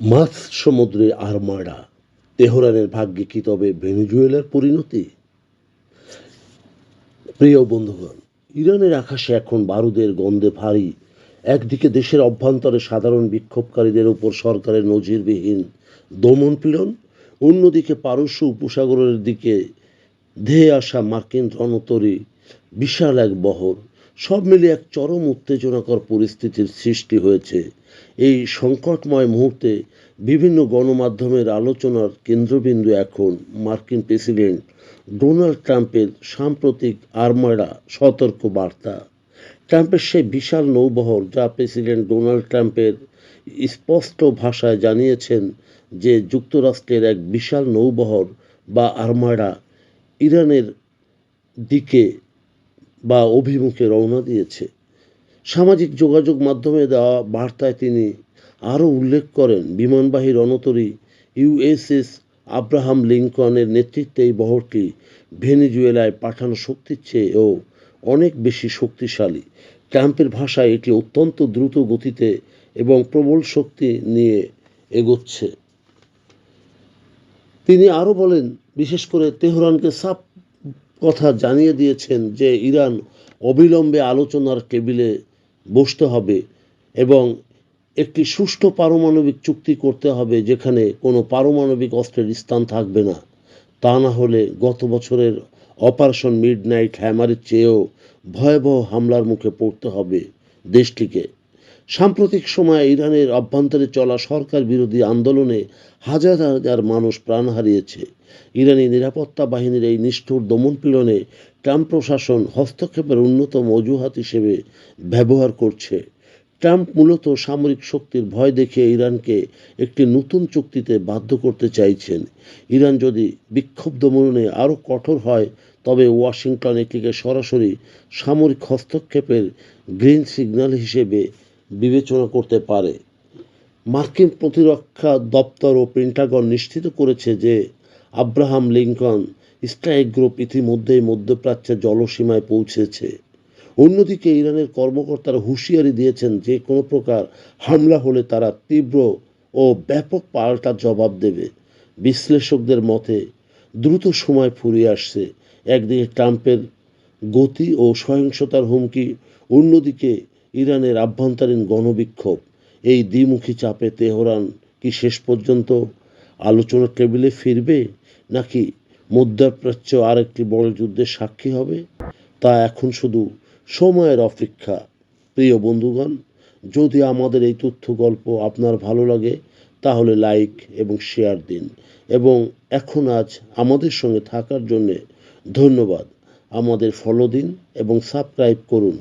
মাছ সমুদ্রে আরমাডা, তেহরানের ভাগ্যে কি তবে ভেনেজুয়েলার পরিণতি? প্রিয় বন্ধুগণ, ইরানের আকাশে এখন বারুদের গন্ধে ভারী, একদিকে দেশের অভ্যন্তরে সাধারণ বিক্ষোভকারীদের উপর সরকারের নজিরবিহীন দমন পীড়ন, অন্যদিকে পারস্য উপসাগরের দিকে ধেয়ে আসা মার্কিন রণতরী বিশাল এক বহর সব মিলিয়ে এক চরম উত্তেজনাকর পরিস্থিতির সৃষ্টি হয়েছে। এই সংকটময় মুহূর্তে বিভিন্ন গণমাধ্যমের আলোচনার কেন্দ্রবিন্দু এখন মার্কিন প্রেসিডেন্ট ডোনাল্ড ট্রাম্পের সাম্প্রতিক আরমাডা সতর্ক বার্তা। ট্রাম্পের সেই বিশাল নৌবহর যা প্রেসিডেন্ট ডোনাল্ড ট্রাম্পের স্পষ্ট ভাষায় জানিয়েছেন যে যুক্তরাষ্ট্রের এক বিশাল নৌবহর বা আরমাডা ইরানের দিকে বা অভিমুখে রওনা দিয়েছে। সামাজিক যোগাযোগ মাধ্যমে দেওয়া বার্তায় তিনি আরও উল্লেখ করেন, বিমানবাহী রণতরী ইউএসএস আব্রাহাম লিঙ্কনের নেতৃত্বে এই বহরটি ভেনিজুয়েলায় পাঠানো শক্তির চেয়েও অনেক বেশি শক্তিশালী। ট্রাম্পের ভাষায় এটি অত্যন্ত দ্রুত গতিতে এবং প্রবল শক্তি নিয়ে এগোচ্ছে। তিনি আরও বলেন, বিশেষ করে তেহরানকে সাফ কথা জানিয়ে দিয়েছেন যে ইরান অবিলম্বে আলোচনার টেবিলে বসতে হবে এবং একটি সুষ্ঠু পারমাণবিক চুক্তি করতে হবে যেখানে কোনো পারমাণবিক অস্ত্রের স্থান থাকবে না। তা না হলে গত বছরের অপারেশন মিড নাইট হ্যামারের চেয়েও ভয়াবহ হামলার মুখে পড়তে হবে দেশটিকে। সাম্প্রতিক সময়ে ইরানের অভ্যন্তরে চলা সরকার বিরোধী আন্দোলনে হাজার হাজার মানুষ প্রাণ হারিয়েছে। ইরানি নিরাপত্তা বাহিনীর এই নিষ্ঠুর দমনপীড়নে ট্রাম্প প্রশাসন হস্তক্ষেপের অন্যতম অজুহাত হিসেবে ব্যবহার করছে। ট্রাম্প মূলত সামরিক শক্তির ভয় দেখিয়ে ইরানকে একটি নতুন চুক্তিতে বাধ্য করতে চাইছেন। ইরান যদি বিক্ষোভ দমনে আরও কঠোর হয়, তবে ওয়াশিংটন এটিকে সরাসরি সামরিক হস্তক্ষেপের গ্রিন সিগন্যাল হিসেবে বিবেচনা করতে পারে। মার্কিন প্রতিরক্ষা দপ্তর ও পেন্টাগন নিশ্চিত করেছে যে আব্রাহাম লিঙ্কন স্ট্রাইক গ্রুপ ইতিমধ্যেই মধ্যপ্রাচ্যের জলসীমায় পৌঁছেছে। অন্যদিকে ইরানের কর্মকর্তারা হুঁশিয়ারি দিয়েছেন যে কোনো প্রকার হামলা হলে তারা তীব্র ও ব্যাপক পাল্টা জবাব দেবে। বিশ্লেষকদের মতে, দ্রুত সময় ফুরিয়ে আসছে। একদিকে ট্রাম্পের গতি ও সহিংসতার হুমকি, অন্যদিকে ইরানের আভ্যন্তরীণ গণবিক্ষোভ। এই দ্বিমুখী চাপে তেহরান কি শেষ পর্যন্ত আলোচনার টেবিলে ফিরবে, নাকি মধ্যপ্রাচ্য আরেকটি বড় যুদ্ধের সাক্ষী হবে? তা এখন শুধু সময়ের অপেক্ষা। প্রিয় বন্ধুগণ, যদি আমাদের এই তথ্য গল্প আপনার ভালো লাগে, তাহলে লাইক এবং শেয়ার দিন। এবং এখন আজ আমাদের সঙ্গে থাকার জন্যে ধন্যবাদ। আমাদের ফলো দিন এবং সাবস্ক্রাইব করুন।